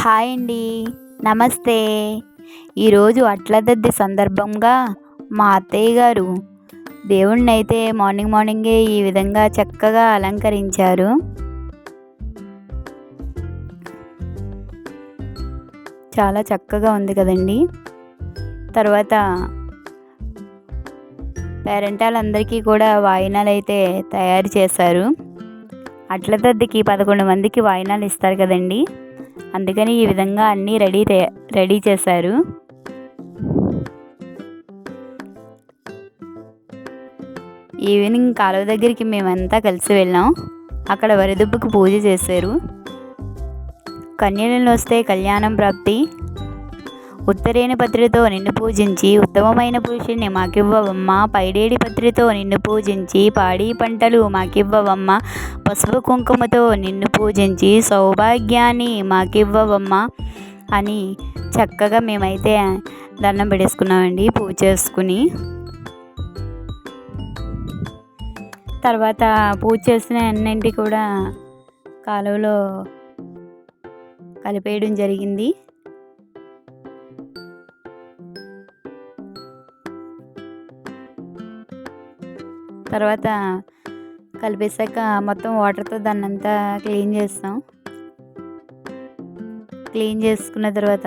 Hi అండి. నమస్తే. ఈరోజు అట్లదద్ది సందర్భంగా మా అత్తయ్య గారు దేవుణ్ణి అయితే మార్నింగ్ మార్నింగే ఈ విధంగా చక్కగా అలంకరించారు. చాలా చక్కగా ఉంది కదండి. తర్వాత పేరెంటాలందరికీ కూడా వాయినాలు అయితే తయారు చేశారు. అట్లదద్దికి పదకొండు మందికి వాయినాలు ఇస్తారు కదండి. అందుకని ఈ విధంగా అన్నీ రెడీ రెడీ చేశారు. ఈవినింగ్ కాలువ దగ్గరికి మేమంతా కలిసి వెళ్ళాం. అక్కడ వరిదుబ్బుకు పూజ చేశారు. కన్యలను వస్తే కళ్యాణం ప్రాప్తి ఉత్తరేణి పత్రితో నిన్ను పూజించి ఉత్తమమైన పురుషుణ్ణి మాకివ్వవమ్మ. పైడేడి పత్రితో నిన్ను పూజించి పాడి పంటలు మాకివ్వవమ్మ. పసుపు కుంకుమతో నిన్ను పూజించి సౌభాగ్యాన్ని మాకివ్వవమ్మ అని చక్కగా మేమైతే దండం పెట్టేసుకున్నామండి పూజ చేసుకుని. తర్వాత పూజ చేసిన అన్నింటి కూడా కాలువలో కలిపేయడం జరిగింది. తర్వాత కలిపేసాక మొత్తం వాటర్తో దాన్ని అంతా క్లీన్ చేస్తాం. క్లీన్ చేసుకున్న తర్వాత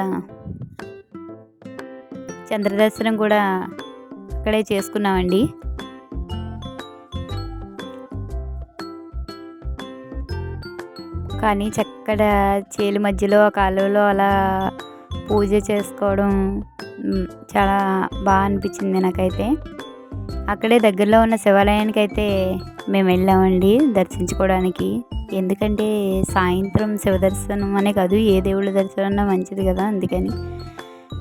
చంద్రదర్శనం కూడా అక్కడే చేసుకున్నామండి. కానీ చక్కడ చేలు మధ్యలో కాలువలో అలా పూజ చేసుకోవడం చాలా బాగా అనిపించింది నాకైతే. అక్కడే దగ్గరలో ఉన్న శివాలయానికి అయితే మేము వెళ్ళామండి దర్శించుకోవడానికి. ఎందుకంటే సాయంత్రం శివ దర్శనం అనే కాదు ఏ దేవుళ్ళ దర్శనం మంచిది కదా అందుకని.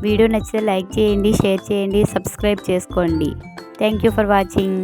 వీడియో నచ్చితే లైక్ చేయండి షేర్ చేయండి సబ్స్క్రైబ్ చేసుకోండి. Thank you for watching.